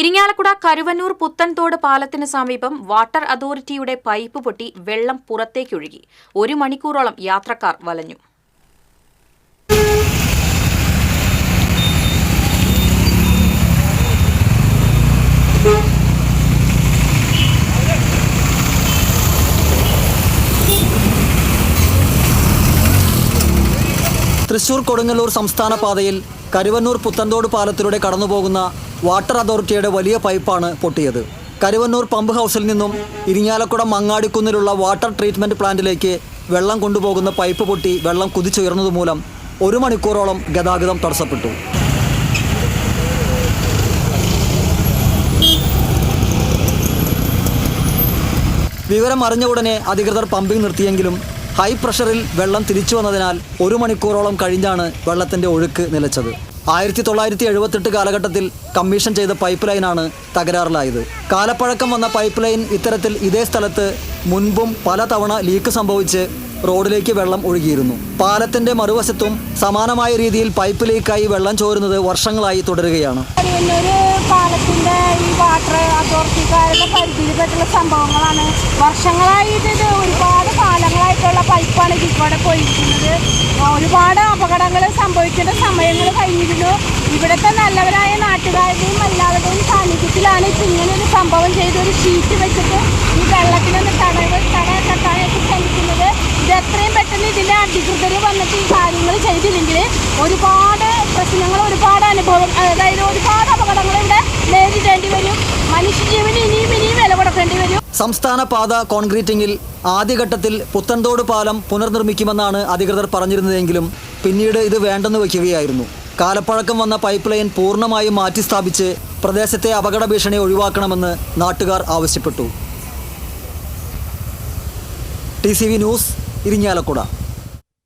ഇരിങ്ങാലക്കുട കരുവന്നൂർ പുത്തൻതോട് പാലത്തിന് സമീപം വാട്ടർ അതോറിറ്റിയുടെ പൈപ്പ് പൊട്ടി വെള്ളം പുറത്തേക്കൊഴുകി. ഒരു മണിക്കൂറോളം യാത്രക്കാർ വലഞ്ഞു. തൃശൂർ കൊടുങ്ങല്ലൂർ സംസ്ഥാന പാതയിൽ കരുവന്നൂർ പുത്തൻതോട് പാലത്തിലൂടെ കടന്നുപോകുന്ന വാട്ടർ അതോറിറ്റിയുടെ വലിയ പൈപ്പാണ് പൊട്ടിയത്. കരുവന്നൂർ പമ്പ് ഹൗസിൽ നിന്നും ഇരിങ്ങാലക്കുടം മങ്ങാടിക്കുന്നിലുള്ള വാട്ടർ ട്രീറ്റ്മെന്റ് പ്ലാന്റിലേക്ക് വെള്ളം കൊണ്ടുപോകുന്ന പൈപ്പ് പൊട്ടി വെള്ളം കുതിച്ചുയർന്നതുമൂലം ഒരു മണിക്കൂറോളം ഗതാഗതം തടസ്സപ്പെട്ടു. വിവരം അറിഞ്ഞ ഉടനെ അധികൃതർ പമ്പിംഗ് നിർത്തിയെങ്കിലും ഹൈ പ്രഷറിൽ വെള്ളം തിരിച്ചു വന്നതിനാൽ ഒരു മണിക്കൂറോളം കഴിഞ്ഞാണ് വെള്ളത്തിന്റെ ഒഴുക്ക് നിലച്ചത്. ആയിരത്തി തൊള്ളായിരത്തി എഴുപത്തെട്ട് കാലഘട്ടത്തിൽ കമ്മീഷൻ ചെയ്ത പൈപ്പ് ലൈനാണ് തകരാറിലായത്. കാലപ്പഴക്കം വന്ന പൈപ്പ് ലൈൻ ഇത്തരത്തിൽ ഇതേ സ്ഥലത്ത് മുൻപും പലതവണ ലീക്ക് സംഭവിച്ച് റോഡിലേക്ക് വെള്ളം ഒഴുകിയിരുന്നു. പാലത്തിന്റെ മറുവശത്തും സമാനമായ രീതിയിൽ പൈപ്പ് ലീക്കായി വെള്ളം ചോരുന്നത് വർഷങ്ങളായി തുടരുകയാണ്. പാലത്തിന്റെ ഈ വാട്ടർ അതോറിറ്റിക്കാരുടെ പരിധിയിൽപ്പെട്ടുള്ള സംഭവങ്ങളാണ്. വർഷങ്ങളായി ഇത് കൂടെ പോയിരിക്കുന്നത് ഒരുപാട് അപകടങ്ങൾ സംഭവിക്കേണ്ട സമയങ്ങൾ കഴിഞ്ഞിരുന്നു. ഇവിടുത്തെ നല്ലവരായ നാട്ടുകാരുടെയും എല്ലാവരുടെയും സാന്നിധ്യത്തിലാണ് ഇപ്പം ഇങ്ങനെ ഒരു സംഭവം ചെയ്ത് ഒരു ഷീറ്റ് വെച്ചിട്ട് ഈ വെള്ളത്തിനൊന്ന് തടവ് തട കെട്ടാനൊക്കെ ശ്രമിക്കുന്നത്. ഇത് എത്രയും പെട്ടെന്ന് ഇതിന്റെ അധികൃതർ വന്നിട്ട് ഈ കാര്യങ്ങൾ ചെയ്തില്ലെങ്കിൽ ഒരുപാട് പ്രശ്നങ്ങൾ ഒരുപാട് അനുഭവം അതായത് ഒരുപാട് അപകടങ്ങൾ സംസ്ഥാന പാത കോൺക്രീറ്റിംഗിൽ ആദ്യഘട്ടത്തിൽ പുത്തൻതോട് പാലം പുനർനിർമ്മിക്കുമെന്നാണ് അധികൃതർ പറഞ്ഞിരുന്നതെങ്കിലും പിന്നീട് ഇത് വേണ്ടെന്ന് വയ്ക്കുകയായിരുന്നു. കാലപ്പഴക്കം വന്ന പൈപ്പ് ലൈൻ പൂർണമായും മാറ്റിസ്ഥാപിച്ച് പ്രദേശത്തെ അപകട ഭീഷണി ഒഴിവാക്കണമെന്ന് നാട്ടുകാർ ആവശ്യപ്പെട്ടു. T news Irinjalakuda.